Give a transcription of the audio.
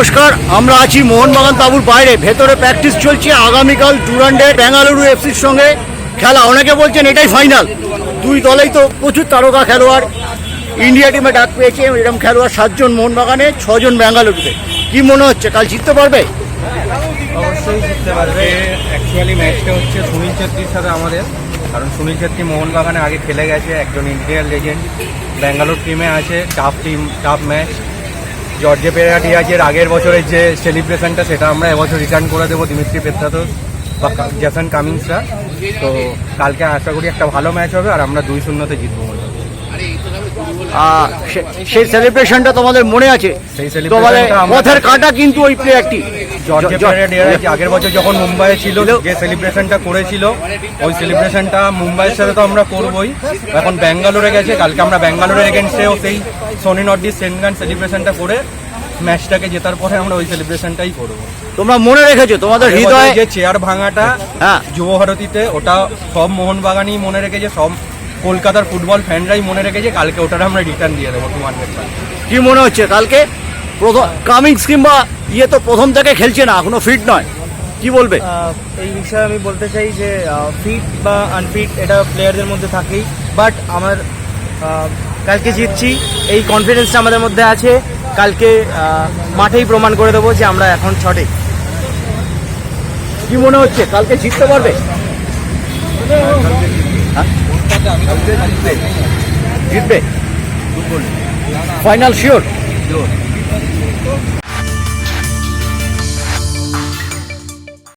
নমস্কার, আমরা আছি মোহনবাগান তাবুর বাইরে। ভেতরে প্র্যাকটিস চলছে আগামীকাল টুরান্ডে বেঙ্গালুরু এফসির সঙ্গে খেলা। অনেকে বলছেন এটাই ফাইনাল দুই দলেই তো প্রচুর তারকা খেলোয়াড়। ইন্ডিয়া টিমে ডাক পেয়েছে এরকম খেলোয়াড় সাতজন মোহনবাগানে, ছজন বেঙ্গালুরুতে। কি মনে হচ্ছে, কাল জিততে পারবে? অবশ্যই জিততে পারবে। অ্যাকচুয়ালি ম্যাচটা হচ্ছে সুনীল ছেত্রীর সাথে আমাদের। কারণ সুনীল ছেত্রী মোহনবাগানে আগে খেলে গেছে, একজন ইন্ডিয়ান লেজেন্ড ব্যাঙ্গালোর টিমে আছে টাফ টিম টাফ ম্যাচ জর্জে পেরাটিয়াজের আগের বছরের যে সেলিব্রেশনটা, সেটা আমরা এবছর রিটার্ন করে দেবো দিমিত্রি পেত্রাতোস বা জ্যাসন কামিংসরা। তো কালকে আশা করি একটা ভালো ম্যাচ হবে আর আমরা দুই শূন্যতে জিতবো সেই সেলিব্রেশনটা তোমাদের মনে আছে? তোমাদের পথের কাটা কিন্তু ওই প্লেয়ারটি। আগের বছর যখন মুম্বাইয়ে ছিল যে সেলিব্রেশনটা করেছিল ওই সেলিব্রেশনটা মুম্বাইয়ের সাথে তো আমরা করবোই। এখন ব্যাঙ্গালোরে গেছে কালকে আমরা ব্যাঙ্গালোরের এগেনস্টেও সেই সোনি সেন্টগান সেলিব্রেশনটা করে ম্যাচটাকে জেতার পরে আমরা ওই সেলিব্রেশনটাই করব। তোমরা মনে রেখেছো তোমাদের হৃদয়ে যে চেয়ার ভাঙাটা হ্যাঁ। যুব ভারতীতে ওটা সব মোহনবাগানই মনে রেখেছে সব কলকাতার ফুটবল ফ্যানরাই মনে রেখেছে কালকে ওটার আমরা রিটার্ন দিয়ে দেবো টু হান্ড্রেড কি মনে হচ্ছে কালকে? প্রথম কামিংস কিংবা ইয়ে তো প্রথম থেকে খেলছে না এখনও ফিট নয়। কি বলবে? এই বিষয়ে আমি বলতে চাই যে ফিট বা আনফিট এটা প্লেয়ারদের মধ্যে থাকেই। বাট আমার কালকে জিতছি এই কনফিডেন্সটা আমাদের মধ্যে আছে। কালকে মাঠেই প্রমাণ করে দেবো যে আমরা এখন ছটে। কি মনে হচ্ছে? কালকে জিততে পারবে? হ্যাঁ? জিতবে ফাইনাল শিওর